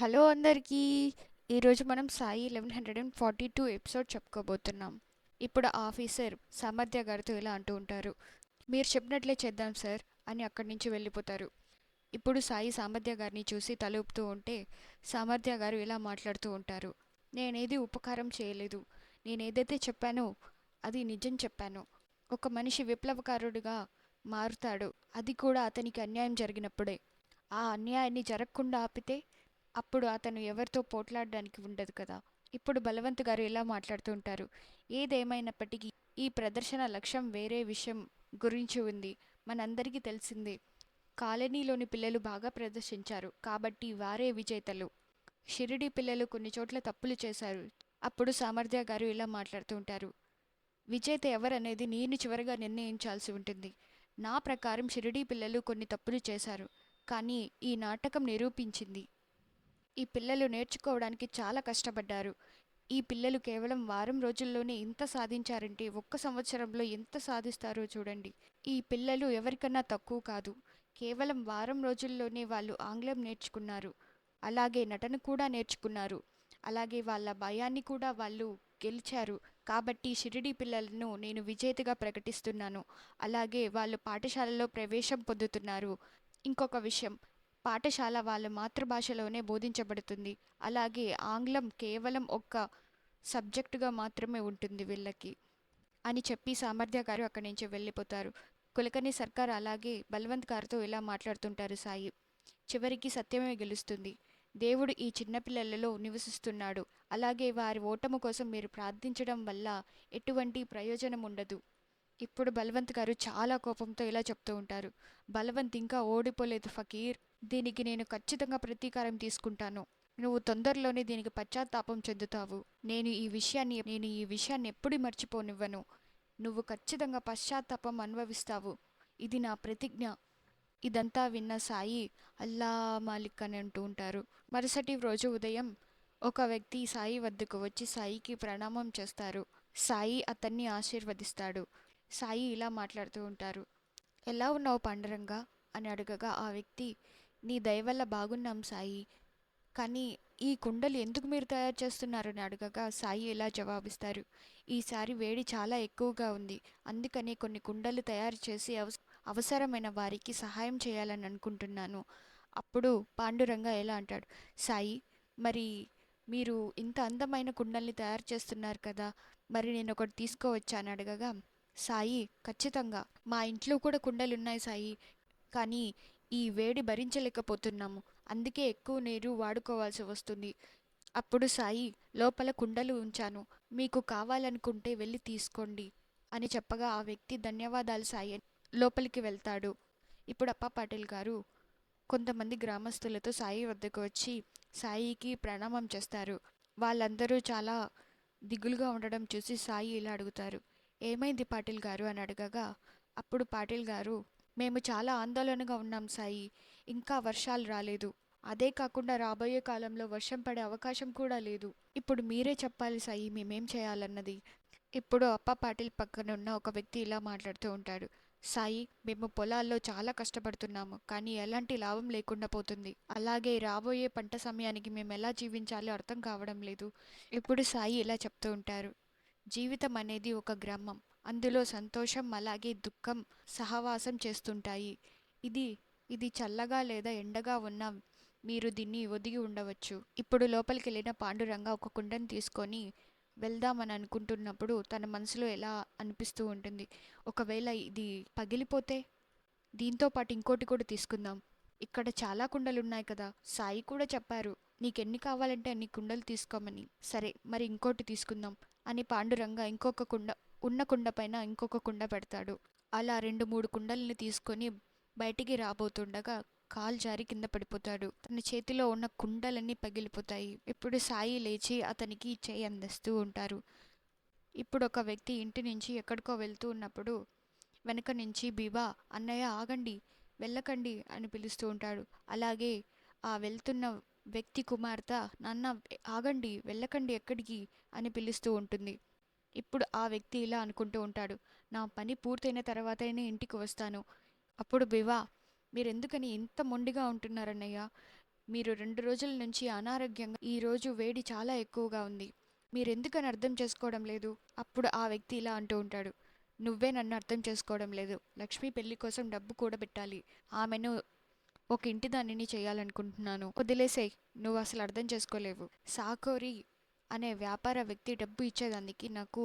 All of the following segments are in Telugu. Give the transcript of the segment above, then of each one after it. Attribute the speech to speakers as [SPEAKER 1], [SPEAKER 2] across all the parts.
[SPEAKER 1] హలో అందరికీ. ఈరోజు మనం Sai eleven hundred and forty two episode చెప్పుకోబోతున్నాం. ఇప్పుడు ఆఫీసర్ సామర్థ్య గారితో ఇలా అంటూ ఉంటారు. మీరు చెప్పినట్లే చేద్దాం సార్ అని అక్కడి నుంచి వెళ్ళిపోతారు. ఇప్పుడు సాయి సామర్థ్య గారిని చూసి తల ఊపుతూ ఉంటే సామర్థ్య గారు ఇలా మాట్లాడుతూ ఉంటారు. నేనేది ఉపకారం చేయలేదు. నేనేదైతే చెప్పానో అది నిజం చెప్పాను. ఒక మనిషి విప్లవకారుడిగా మారుతాడు. అది కూడా అతనికి అన్యాయం జరిగినప్పుడే. ఆ అన్యాయాన్ని జరగకుండా ఆపితే అప్పుడు అతను ఎవరితో పోట్లాడడానికి ఉండదు కదా. ఇప్పుడు బలవంత్ గారు ఇలా మాట్లాడుతూ ఉంటారు. ఏదేమైనప్పటికీ ఈ ప్రదర్శన లక్ష్యం వేరే విషయం గురించి ఉంది. మనందరికీ తెలిసిందే. కాలనీలోని పిల్లలు బాగా ప్రదర్శించారు. కాబట్టి వారే విజేతలు. షిరిడి పిల్లలు కొన్ని చోట్ల తప్పులు చేశారు. అప్పుడు సామర్థ్య గారు ఇలా మాట్లాడుతూ ఉంటారు. విజేత ఎవరనేది నేను చివరిగా నిర్ణయించాల్సి ఉంటుంది. నా ప్రకారం షిరిడీ పిల్లలు కొన్ని తప్పులు చేశారు. కానీ ఈ నాటకం నిరూపించింది. ఈ పిల్లలు నేర్చుకోవడానికి చాలా కష్టపడ్డారు. ఈ పిల్లలు కేవలం వారం రోజుల్లోనే ఇంత సాధించారంటే ఒక్క సంవత్సరంలో ఎంత సాధిస్తారో చూడండి. ఈ పిల్లలు ఎవరికన్నా తక్కువ కాదు. కేవలం వారం రోజుల్లోనే వాళ్ళు ఆంగ్లం నేర్చుకున్నారు. అలాగే నటన కూడా నేర్చుకున్నారు. అలాగే వాళ్ళ భయాన్ని కూడా వాళ్ళు గెలిచారు. కాబట్టి షిరిడి పిల్లలను నేను విజేతగా ప్రకటిస్తున్నాను. అలాగే వాళ్ళు పాఠశాలలో ప్రవేశం పొందుతున్నారు. ఇంకొక విషయం. పాఠశాల వాళ్ళ మాతృభాషలోనే బోధించబడుతుంది. అలాగే ఆంగ్లం కేవలం ఒక్క సబ్జెక్టుగా మాత్రమే ఉంటుంది వీళ్ళకి అని చెప్పి సామర్థ్య గారు అక్కడి నుంచి వెళ్ళిపోతారు. కులకని సర్కార్ అలాగే బల్వంత్ గారితో ఇలా మాట్లాడుతుంటారు సాయి. చివరికి సత్యమే గెలుస్తుంది. దేవుడు ఈ చిన్నపిల్లలలో నివసిస్తున్నాడు. అలాగే వారి ఓటము కోసం మీరు ప్రార్థించడం వల్ల ఎటువంటి ప్రయోజనం ఉండదు. ఇప్పుడు బలవంత్ గారు చాలా కోపంతో ఇలా చెప్తూ ఉంటారు. బలవంత్ ఇంకా ఓడిపోలేదు ఫకీర్. దీనికి నేను ఖచ్చితంగా ప్రతీకారం తీసుకుంటాను. నువ్వు తొందరలోనే దీనికి పశ్చాత్తాపం చెందుతావు. నేను ఈ విషయాన్ని నేను ఈ విషయాన్ని ఎప్పుడు మర్చిపోనివ్వను. నువ్వు ఖచ్చితంగా పశ్చాత్తాపం అనుభవిస్తావు. ఇది నా ప్రతిజ్ఞ. ఇదంతా విన్న సాయి అల్లా మాలిక్ అని అంటూ ఉంటారు. మరుసటి రోజు ఉదయం ఒక వ్యక్తి సాయి వద్దకు వచ్చి సాయికి ప్రణామం చేస్తారు. సాయి అతన్ని ఆశీర్వదిస్తాడు. సాయి ఇలా మాట్లాడుతూ ఉంటారు. ఎలా ఉన్నావు పాండరంగా? అని అడగగా ఆ వ్యక్తి నీ దయవల్ల బాగున్నాం సాయి. కానీ ఈ కుండలు ఎందుకు మీరు తయారు చేస్తున్నారని అడగగా సాయి ఇలా జవాబిస్తారు. ఈసారి వేడి చాలా ఎక్కువగా ఉంది. అందుకని కొన్ని కుండలు తయారు చేసి అవస అవసరమైన వారికి సహాయం చేయాలని అనుకుంటున్నాను. అప్పుడు పాండురంగ ఎలా అంటాడు? సాయి మరి మీరు ఇంత అందమైన కుండల్ని తయారు చేస్తున్నారు కదా మరి నేను ఒకటి తీసుకోవచ్చా అని అడగగా సాయి ఖచ్చితంగా. మా ఇంట్లో కూడా కుండలు ఉన్నాయి సాయి. కానీ ఈ వేడి భరించలేకపోతున్నాము. అందుకే ఎక్కువ నీరు వాడుకోవాల్సి వస్తుంది. అప్పుడు సాయి లోపల కుండలు ఉంచాను. మీకు కావాలనుకుంటే వెళ్ళి తీసుకోండి అని చెప్పగా ఆ వ్యక్తి ధన్యవాదాలు సాయి లోపలికి వెళ్తాడు. ఇప్పుడు అప్ప పాటిల్ గారు కొంతమంది గ్రామస్తులతో సాయి వద్దకు వచ్చి సాయికి ప్రణామం చేస్తారు. వాళ్ళందరూ చాలా దిగులుగా ఉండడం చూసి సాయి ఇలా అడుగుతారు. ఏమైంది పాటిల్ గారు అని అడగగా అప్పుడు పాటిల్ గారు మేము చాలా ఆందోళనగా ఉన్నాం సాయి. ఇంకా వర్షాలు రాలేదు. అదే కాకుండా రాబోయే కాలంలో వర్షం పడే అవకాశం కూడా లేదు. ఇప్పుడు మీరే చెప్పాలి సాయి. మేమేం చేయాలన్నది. ఇప్పుడు అప్ప పాటిల్ పక్కన ఉన్న ఒక వ్యక్తి ఇలా మాట్లాడుతూ ఉంటాడు. సాయి మేము పొలాల్లో చాలా కష్టపడుతున్నాము కానీ ఎలాంటి లాభం లేకుండా పోతుంది. అలాగే రాబోయే పంట సమయానికి మేము ఎలా జీవించాలో అర్థం కావడం లేదు. ఇప్పుడు సాయి ఇలా చెప్తూ ఉంటారు. జీవితం అనేది ఒక గ్రామం. అందులో సంతోషం అలాగే దుఃఖం సహవాసం చేస్తుంటాయి. ఇది ఇది చల్లగా లేదా ఎండగా ఉన్న మీరు దీన్ని ఒదిగి ఉండవచ్చు. ఇప్పుడు లోపలికి వెళ్ళిన పాండురంగ ఒక కుండను తీసుకొని వెళ్దామని అనుకుంటున్నప్పుడు తన మనసులో ఎలా అనిపిస్తూ ఉంటుంది? ఒకవేళ ఇది పగిలిపోతే? దీంతో పాటు ఇంకోటి కూడా తీసుకుందాం. ఇక్కడ చాలా కుండలు ఉన్నాయి కదా? సాయి కూడా చెప్పారు నీకెన్ని కావాలంటే అన్ని కుండలు తీసుకోమని. సరే మరి ఇంకోటి తీసుకుందాం అని పాండురంగ ఇంకొక కుండ ఉన్న కుండ పైన ఇంకొక కుండ పెడతాడు. అలా రెండు మూడు కుండల్ని తీసుకొని బయటికి రాబోతుండగా కాల్ జారి కింద పడిపోతాడు. తన చేతిలో ఉన్న కుండలన్నీ పగిలిపోతాయి. ఇప్పుడు సాయి లేచి అతనికి చేయి అందిస్తూ ఉంటారు. ఇప్పుడు ఒక వ్యక్తి ఇంటి నుంచి ఎక్కడికో వెళ్తూ ఉన్నప్పుడు వెనక నుంచి బీబా అన్నయ్య ఆగండి వెళ్ళకండి అని పిలుస్తూ ఉంటాడు. అలాగే ఆ వెళ్తున్న వ్యక్తి కుమార్తె నాన్న ఆగండి వెళ్ళకండి ఎక్కడికి అని పిలుస్తూ ఉంటుంది. ఇప్పుడు ఆ వ్యక్తి ఇలా అనుకుంటూ ఉంటాడు నా పని పూర్తయిన తర్వాతనే ఇంటికి వస్తాను. అప్పుడు బివా మీరెందుకని ఇంత మొండిగా ఉంటున్నారన్నయ్య? మీరు రెండు రోజుల నుంచి అనారోగ్యంగా ఈరోజు వేడి చాలా ఎక్కువగా ఉంది. మీరెందుకని అర్థం చేసుకోవడం లేదు? అప్పుడు ఆ వ్యక్తి ఇలా అంటూ ఉంటాడు నువ్వే నన్ను అర్థం చేసుకోవడం లేదు. లక్ష్మి పెళ్ళి కోసం డబ్బు కూడా పెట్టాలి ఆమెను ఒక ఇంటి దానిని చేయాలనుకుంటున్నాను. వదిలేసేయ్. నువ్వు అసలు అర్థం చేసుకోలేవు. సాకోరి అనే వ్యాపార వ్యక్తి డబ్బు ఇచ్చేదానికి నాకు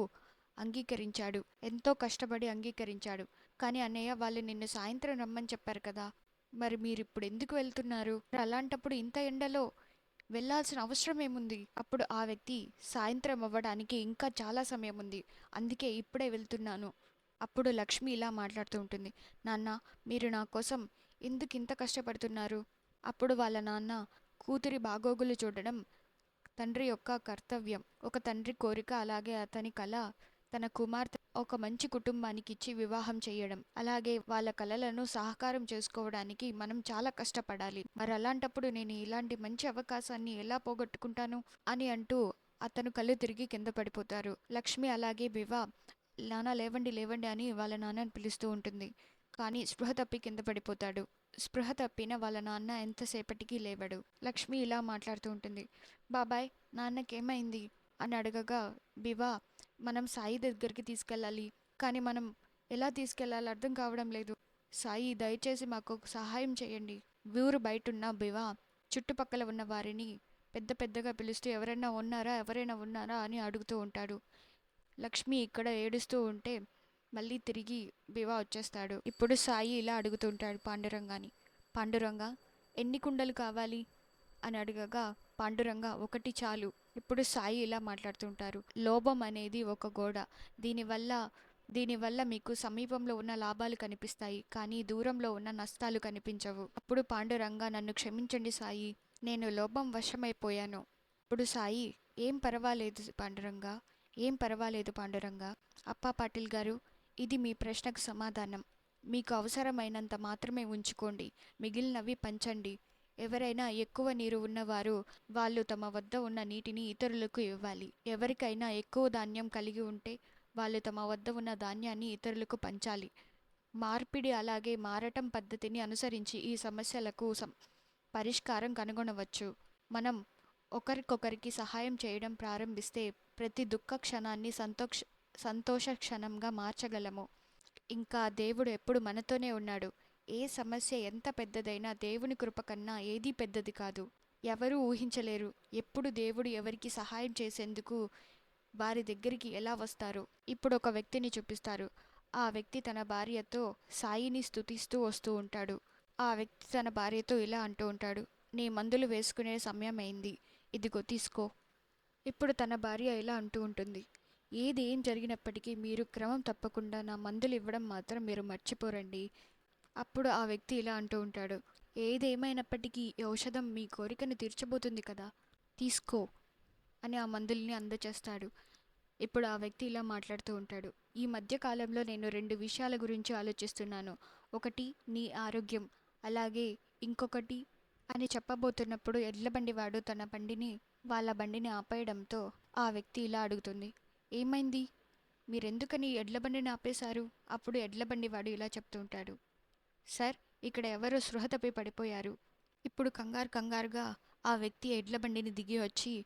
[SPEAKER 1] అంగీకరించాడు. ఎంతో కష్టపడి అంగీకరించాడు. కానీ అన్నయ్య వాళ్ళు నిన్ను సాయంత్రం రమ్మని చెప్పారు కదా మరి మీరు ఇప్పుడు ఎందుకు వెళ్తున్నారు? అలాంటప్పుడు ఇంత ఎండలో వెళ్ళాల్సిన అవసరం ఏముంది? అప్పుడు ఆ వ్యక్తి సాయంత్రం అవ్వడానికి ఇంకా చాలా సమయం ఉంది. అందుకే ఇప్పుడే వెళ్తున్నాను. అప్పుడు లక్ష్మి ఇలా మాట్లాడుతూ ఉంటుంది. నాన్న మీరు నా కోసం ఎందుకు ఇంత కష్టపడుతున్నారు? అప్పుడు వాళ్ళ నాన్న కూతురి బాగోగులు చూడడం తండ్రి యొక్క కర్తవ్యం ఒక తండ్రి కోరిక అలాగే అతని కళ తన కుమార్తె ఒక మంచి కుటుంబానికి ఇచ్చి వివాహం చేయడం అలాగే వాళ్ళ కళలను సహకారం చేసుకోవడానికి మనం చాలా కష్టపడాలి. మరి అలాంటప్పుడు నేను ఇలాంటి మంచి అవకాశాన్ని ఎలా పోగొట్టుకుంటాను అని అంటూ అతను కళ్ళు తిరిగి కింద పడిపోతారు. లక్ష్మి అలాగే వివా నాన్న లేవండి లేవండి అని వాళ్ళ నాన్నని పిలుస్తూ ఉంటుంది. కానీ స్పృహ తప్పి కింద పడిపోతాడు. స్పృహ తప్పిన వాళ్ళ నాన్న ఎంతసేపటికి లేవడు. లక్ష్మి ఇలా మాట్లాడుతూ ఉంటుంది. బాబాయ్ నాన్నకేమైంది? అని అడగగా బివా మనం సాయి దగ్గరికి తీసుకెళ్ళాలి. కానీ మనం ఎలా తీసుకెళ్ళాలి అర్థం కావడం లేదు. సాయి దయచేసి మాకు సహాయం చేయండి. ఊరు బయటున్న బివా చుట్టుపక్కల ఉన్న వారిని పెద్ద పెద్దగా పిలుస్తూ ఎవరైనా ఉన్నారా ఎవరైనా ఉన్నారా అని అడుగుతూ ఉంటాడు. లక్ష్మి ఇక్కడ ఏడుస్తూ ఉంటే మళ్ళీ తిరిగి బివా వచ్చేస్తాడు. ఇప్పుడు సాయి ఇలా అడుగుతుంటాడు పాండురంగాని పాండురంగ ఎన్ని కుండలు కావాలి? అని అడగగా పాండురంగ ఒకటి చాలు. ఇప్పుడు సాయి ఇలా మాట్లాడుతుంటారు. లోభం అనేది ఒక గోడ. దీనివల్ల దీనివల్ల మీకు సమీపంలో ఉన్న లాభాలు కనిపిస్తాయి కానీ దూరంలో ఉన్న నష్టాలు కనిపించవు. అప్పుడు పాండురంగ నన్ను క్షమించండి సాయి. నేను లోభం వశమైపోయాను. ఇప్పుడు సాయి ఏం పర్వాలేదు పాండురంగ ఏం పర్వాలేదు పాండురంగ? అప్పా పాటిల్ గారు ఇది మీ ప్రశ్నకు సమాధానం. మీకు అవసరమైనంత మాత్రమే ఉంచుకోండి. మిగిలినవి పంచండి. ఎవరైనా ఎక్కువ నీరు ఉన్నవారు వాళ్ళు తమ వద్ద ఉన్న నీటిని ఇతరులకు ఇవ్వాలి. ఎవరికైనా ఎక్కువ ధాన్యం కలిగి ఉంటే వాళ్ళు తమ వద్ద ఉన్న ధాన్యాన్ని ఇతరులకు పంచాలి. మార్పిడి అలాగే మారటం పద్ధతిని అనుసరించి ఈ సమస్యలకు సం- పరిష్కారం కనుగొనవచ్చు. మనం ఒకరికొకరికి సహాయం చేయడం ప్రారంభిస్తే ప్రతి దుఃఖ క్షణాన్ని సంతోష సంతోష క్షణంగా మార్చగలము. ఇంకా దేవుడు ఎప్పుడు మనతోనే ఉన్నాడు. ఏ సమస్య ఎంత పెద్దదైనా దేవుని కృప కన్నా ఏదీ పెద్దది కాదు. ఎవరూ ఊహించలేరు. ఎప్పుడు దేవుడు ఎవరికి సహాయం చేసేందుకు వారి దగ్గరికి ఎలా వస్తారు ఇప్పుడు ఒక వ్యక్తిని చూపిస్తారు. ఆ వ్యక్తి తన భార్యతో సాయిని స్థుతిస్తూ వస్తూ ఉంటాడు. ఆ వ్యక్తి తన భార్యతో ఇలా అంటూ ఉంటాడు నీ మందులు వేసుకునే సమయం అయింది. ఇదిగో తీసుకో. ఇప్పుడు తన భార్య ఇలా అంటూ ఉంటుంది ఏది ఏం జరిగినప్పటికీ మీరు క్రమం తప్పకుండా నా మందులు ఇవ్వడం మాత్రం మీరు మర్చిపోరండి. అప్పుడు ఆ వ్యక్తి ఇలా అంటూ ఉంటాడు. ఏదేమైనప్పటికీ ఈ ఔషధం మీ కోరికను తీర్చబోతుంది కదా. తీసుకో అని ఆ మందుల్ని అందచేస్తాడు. ఇప్పుడు ఆ వ్యక్తి ఇలా మాట్లాడుతూ ఉంటాడు. ఈ మధ్య కాలంలో నేను రెండు విషయాల గురించి ఆలోచిస్తున్నాను. ఒకటి నీ ఆరోగ్యం. అలాగే ఇంకొకటి అని చెప్పబోతున్నప్పుడు ఎడ్ల బండివాడు తన బండిని వాళ్ళ బండిని ఆపేయడంతో ఆ వ్యక్తి ఇలా అడుగుతుంది. ఏమైంది? మీరెందుకని ఎడ్ల బండిని ఆపేశారు? అప్పుడు ఎడ్ల బండివాడు ఇలా చెప్తూ ఉంటాడు. సార్ ఇక్కడ ఎవరో సృహతపై తప్పి పడిపోయారు. ఇప్పుడు కంగారు కంగారుగా ఆ వ్యక్తి ఎడ్ల బండిని దిగి వచ్చి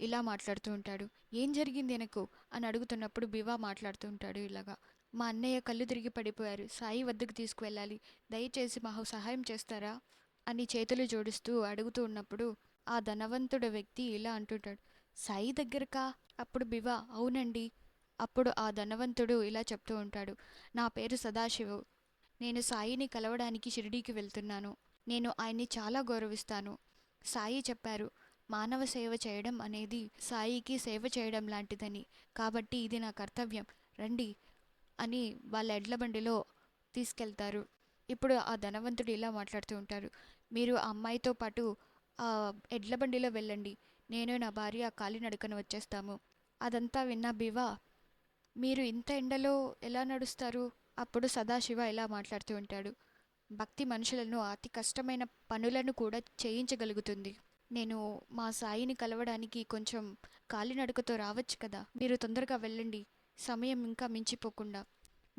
[SPEAKER 1] ఇలా మాట్లాడుతూ ఉంటాడు. ఏం జరిగింది ఎనకు? అని అడుగుతున్నప్పుడు బివా మాట్లాడుతూ ఉంటాడు ఇలాగా. మా అన్నయ్య కళ్ళు తిరిగి పడిపోయారు. సాయి వద్దకు తీసుకువెళ్ళాలి. దయచేసి మాకు సహాయం చేస్తారా? అని చేతులు జోడిస్తూ అడుగుతూ ఉన్నప్పుడు ఆ ధనవంతుడు వ్యక్తి ఇలా అంటుంటాడు. సాయి దగ్గరకా? అప్పుడు బివా అవునండి. అప్పుడు ఆ ధనవంతుడు ఇలా చెప్తూ ఉంటాడు. నా పేరు సదాశివు. నేను సాయిని కలవడానికి షిరిడీకి వెళ్తున్నాను. నేను ఆయన్ని చాలా గౌరవిస్తాను. సాయి చెప్పారు మానవ సేవ చేయడం అనేది సాయికి సేవ చేయడం లాంటిదని. కాబట్టి ఇది నా కర్తవ్యం. రండి అని వాళ్ళ ఎడ్ల బండిలో తీసుకెళ్తారు. ఇప్పుడు ఆ ధనవంతుడు ఇలా మాట్లాడుతూ ఉంటారు మీరు ఆ అమ్మాయితో పాటు ఆ ఎడ్ల బండిలో వెళ్ళండి. నేను నా భార్య కాలినడకన వచ్చేస్తాము. అదంతా విన్న బివా మీరు ఇంత ఎండలో ఎలా నడుస్తారు? అప్పుడు సదాశివ ఇలా మాట్లాడుతూ ఉంటాడు. భక్తి మనుషులను అతి కష్టమైన పనులను కూడా చేయించగలుగుతుంది. నేను మా సాయిని కలవడానికి కొంచెం కాలినడకతో రావచ్చు కదా? మీరు తొందరగా వెళ్ళండి. సమయం ఇంకా మించిపోకుండా.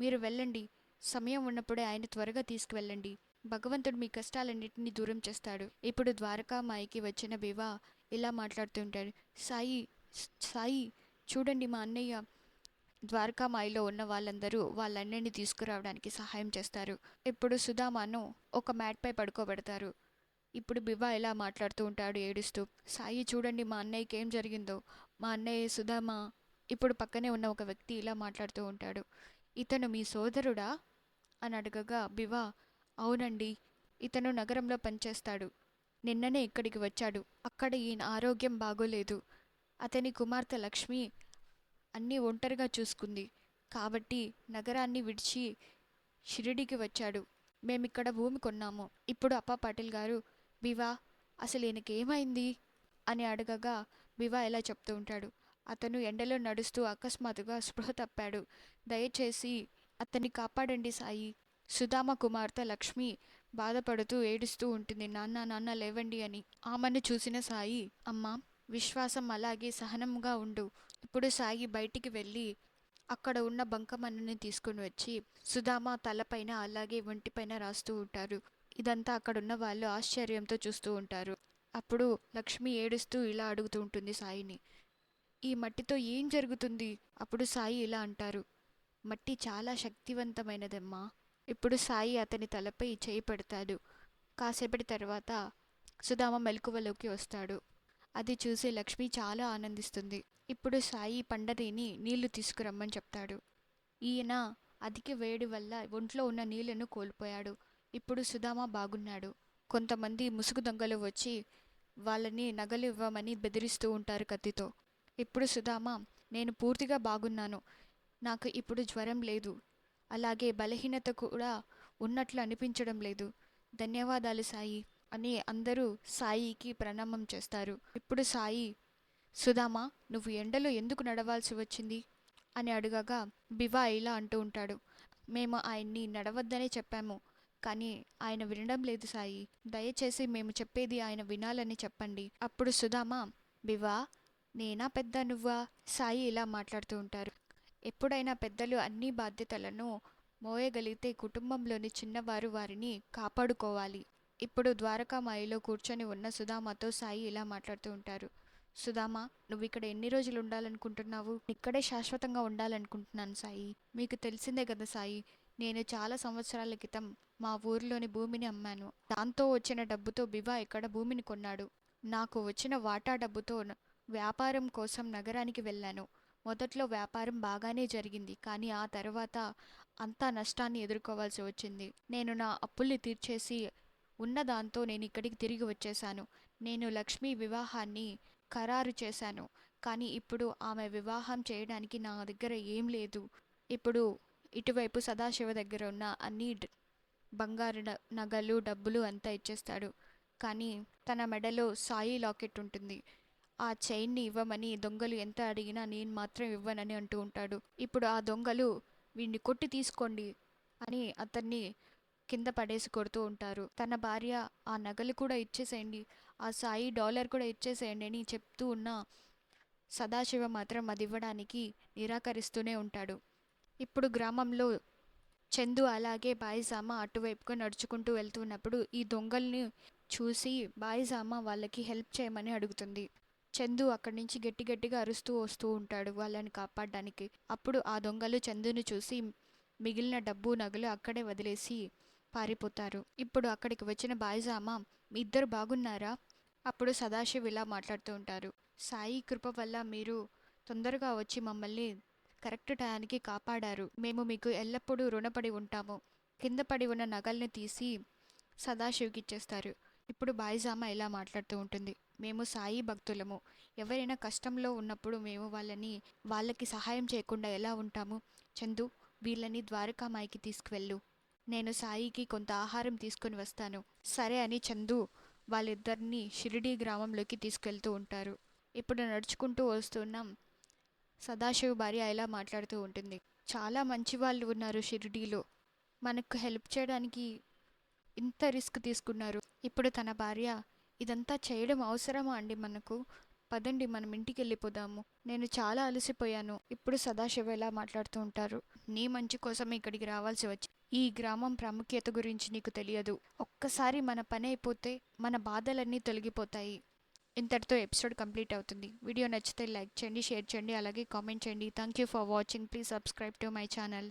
[SPEAKER 1] మీరు వెళ్ళండి. సమయం ఉన్నప్పుడే ఆయన త్వరగా తీసుకువెళ్ళండి. భగవంతుడు మీ కష్టాలన్నింటినీ దూరం చేస్తాడు. ఇప్పుడు ద్వారకామాయికి వచ్చిన బివా ఇలా మాట్లాడుతుంటాడు సాయి సాయి చూడండి మా అన్నయ్య ద్వారకామాయిలో ఉన్న వాళ్ళందరూ వాళ్ళన్నయ్యని తీసుకురావడానికి సహాయం చేస్తారు. ఇప్పుడు సుధామాను ఒక మ్యాట్పై పడుకోబెడతారు. ఇప్పుడు బివా ఇలా మాట్లాడుతూ ఉంటాడు ఏడుస్తూ. సాయి చూడండి మా అన్నయ్యకి ఏం జరిగిందో. మా అన్నయ్య సుధామ ఇప్పుడు పక్కనే ఉన్న ఒక వ్యక్తి ఇలా మాట్లాడుతూ ఉంటాడు. ఇతను మీ సోదరుడా? అని అడగగా బివా అవునండి. ఇతను నగరంలో పనిచేస్తాడు. నిన్ననే ఇక్కడికి వచ్చాడు. అక్కడ ఈయన ఆరోగ్యం బాగోలేదు. అతని కుమార్తె లక్ష్మి అన్నీ ఒంటరిగా చూసుకుంది. కాబట్టి నగరాన్ని విడిచి షిరిడికి వచ్చాడు. మేమిక్కడ భూమి కొన్నాము. ఇప్పుడు అప్ప పాటిల్ గారు బివా అసలు ఈయనకి ఏమైంది? అని అడగగా బివా ఇలా చెప్తూ ఉంటాడు. అతను ఎండలో నడుస్తూ అకస్మాత్తుగా స్పృహ తప్పాడు. దయచేసి అతన్ని కాపాడండి సాయి. సుధామ కుమార్తె లక్ష్మి బాధపడుతూ ఏడుస్తూ ఉంటుంది నాన్న నాన్న లేవండి అని. ఆమెను చూసిన సాయి అమ్మ విశ్వాసం అలాగే సహనంగా ఉండు. ఇప్పుడు సాయి బయటికి వెళ్ళి అక్కడ ఉన్న బంకమన్నుని తీసుకుని వచ్చి సుధామ తలపైన అలాగే ఒంటిపైన రాస్తూ ఉంటారు. ఇదంతా అక్కడున్న వాళ్ళు ఆశ్చర్యంతో చూస్తూ ఉంటారు. అప్పుడు లక్ష్మి ఏడుస్తూ ఇలా అడుగుతూ ఉంటుంది సాయిని ఈ మట్టితో ఏం జరుగుతుంది? అప్పుడు సాయి ఇలా అంటారు మట్టి చాలా శక్తివంతమైనదమ్మా. ఇప్పుడు సాయి అతని తలపై చేయి పెడతాడు. కాసేపటి తర్వాత సుధామ మెలకువలోకి వస్తాడు. అది చూసి లక్ష్మి చాలా ఆనందిస్తుంది. ఇప్పుడు సాయి పండరిని నీళ్ళు తీసుకురమ్మని చెప్తాడు. ఈయన అధిక వేడి వల్ల ఒంట్లో ఉన్న నీళ్ళను కోల్పోయాడు. ఇప్పుడు సుధామ బాగున్నాడు. కొంతమంది ముసుగు దొంగలు వచ్చి వాళ్ళని నగలు ఇవ్వమని బెదిరిస్తూ ఉంటారు కత్తితో. ఇప్పుడు సుధామ నేను పూర్తిగా బాగున్నాను. నాకు ఇప్పుడు జ్వరం లేదు. అలాగే బలహీనత కూడా ఉన్నట్లు అనిపించడం లేదు. ధన్యవాదాలు సాయి. అని అందరూ సాయికి ప్రణామం చేస్తారు. ఇప్పుడు సాయి సుధామా నువ్వు ఎండలో ఎందుకు నడవాల్సి వచ్చింది? అని అడగగా బివా ఇలా అంటూ ఉంటాడు. మేము ఆయన్ని నడవద్దనే చెప్పాము కానీ ఆయన వినడం లేదు సాయి. దయచేసి మేము చెప్పేది ఆయన వినాలని చెప్పండి. అప్పుడు సుధామా బివా నేనా పెద్ద నువ్వా? సాయి ఇలా మాట్లాడుతూ ఉంటారు. ఎప్పుడైనా పెద్దలు అన్ని బాధ్యతలను మోయగలిగితే కుటుంబంలోని చిన్నవారు వారిని కాపాడుకోవాలి. ఇప్పుడు ద్వారకామాయిలో కూర్చొని ఉన్న సుధామతో సాయి ఇలా మాట్లాడుతూ ఉంటారు. సుధామా నువ్వు ఇక్కడ ఎన్ని రోజులు ఉండాలనుకుంటున్నావు? ఇక్కడే శాశ్వతంగా ఉండాలనుకుంటున్నాను సాయి. మీకు తెలిసిందే కదా సాయి నేను చాలా సంవత్సరాల క్రితం మా ఊరిలోని భూమిని అమ్మాను. దాంతో వచ్చిన డబ్బుతో బివా ఇక్కడ భూమిని కొన్నాడు. నాకు వచ్చిన వాటా డబ్బుతో వ్యాపారం కోసం నగరానికి వెళ్ళాను. మొదట్లో వ్యాపారం బాగానే జరిగింది కానీ ఆ తర్వాత అంతా నష్టాన్ని ఎదుర్కోవాల్సి వచ్చింది. నేను నా అప్పుల్ని తీర్చేసి ఉన్న దాంతో నేను ఇక్కడికి తిరిగి వచ్చేసాను నేను లక్ష్మి వివాహాన్ని ఖరారు చేశాను కానీ ఇప్పుడు ఆమె వివాహం చేయడానికి నా దగ్గర ఏం లేదు. ఇప్పుడు ఇటువైపు సదాశివ దగ్గర ఉన్న అన్ని బంగారు నగలు డబ్బులు అంతా ఇచ్చేస్తాడు. కానీ తన మెడలో సాయి లాకెట్ ఉంటుంది. ఆ చైన్ని ఇవ్వమని దొంగలు ఎంత అడిగినా నేను మాత్రం ఇవ్వనని అంటూ ఉంటాడు. ఇప్పుడు ఆ దొంగలు వీడిని కొట్టి తీసుకోండి అని అతన్ని కింద పడేసి కొడుతూ ఉంటారు. తన భార్య ఆ నగలు కూడా ఇచ్చేసేయండి ఆ సాయి డాలర్ కూడా ఇచ్చేసేయండి అని చెప్తూ ఉన్న సదాశివ మాత్రం అది ఇవ్వడానికి నిరాకరిస్తూనే ఉంటాడు. ఇప్పుడు గ్రామంలో చందు అలాగే బాయిజామ అటువైపుగా నడుచుకుంటూ వెళ్తున్నప్పుడు ఈ దొంగల్ని చూసి బాయిజామ వాళ్ళకి హెల్ప్ చేయమని అడుగుతుంది. చందు అక్కడి నుంచి గట్టి గట్టిగా అరుస్తూ వస్తూ ఉంటాడు వాళ్ళని కాపాడడానికి. అప్పుడు ఆ దొంగలు చందుని చూసి మిగిలిన డబ్బు నగలు అక్కడే వదిలేసి పారిపోతారు. ఇప్పుడు అక్కడికి వచ్చిన బాయిజామ మీ ఇద్దరు బాగున్నారా? అప్పుడు సదాశివ్ ఇలా మాట్లాడుతూ ఉంటారు. సాయి కృప వల్ల మీరు తొందరగా వచ్చి మమ్మల్ని కరెక్ట్ టయానికి కాపాడారు. మేము మీకు ఎల్లప్పుడూ రుణపడి ఉంటాము. కింద పడి ఉన్న నగల్ని తీసి సదాశివ్కి ఇచ్చేస్తారు. ఇప్పుడు బాయిజామ ఇలా మాట్లాడుతూ ఉంటుంది. మేము సాయి భక్తులము. ఎవరైనా కష్టంలో ఉన్నప్పుడు మేము వాళ్ళని వాళ్ళకి సహాయం చేయకుండా ఎలా ఉంటాము? చందు వీళ్ళని ద్వారకామాయికి తీసుకువెళ్ళు. నేను సాయికి కొంత ఆహారం తీసుకొని వస్తాను. సరే అని చందు వాళ్ళిద్దరిని షిరిడి గ్రామంలోకి తీసుకెళ్తూ ఉంటారు. ఇప్పుడు నడుచుకుంటూ వస్తున్నాం సదాశివ్ భార్య ఇలా మాట్లాడుతూ ఉంటుంది. చాలా మంచి వాళ్ళు ఉన్నారు షిరిడీలో. మనకు హెల్ప్ చేయడానికి ఇంత రిస్క్ తీసుకున్నారు. ఇప్పుడు తన భార్య ఇదంతా చేయడం అవసరమా అండి మనకు? పదండి మనం ఇంటికి వెళ్ళిపోదాము నేను చాలా అలసిపోయాను. ఇప్పుడు సదాశివ ఇలా మాట్లాడుతూ ఉంటారు. నీ మంచి కోసం ఇక్కడికి రావాల్సి వచ్చి ఈ గ్రామం ప్రాముఖ్యత గురించి నీకు తెలియదు. ఒక్కసారి మన పని అయిపోతే మన బాధలన్నీ తొలగిపోతాయి. ఇంతటితో ఎపిసోడ్ కంప్లీట్ అవుతుంది. వీడియో నచ్చితే లైక్ చేయండి షేర్ చేయండి అలాగే కామెంట్ చేయండి. Thank you for watching. Please subscribe to my channel.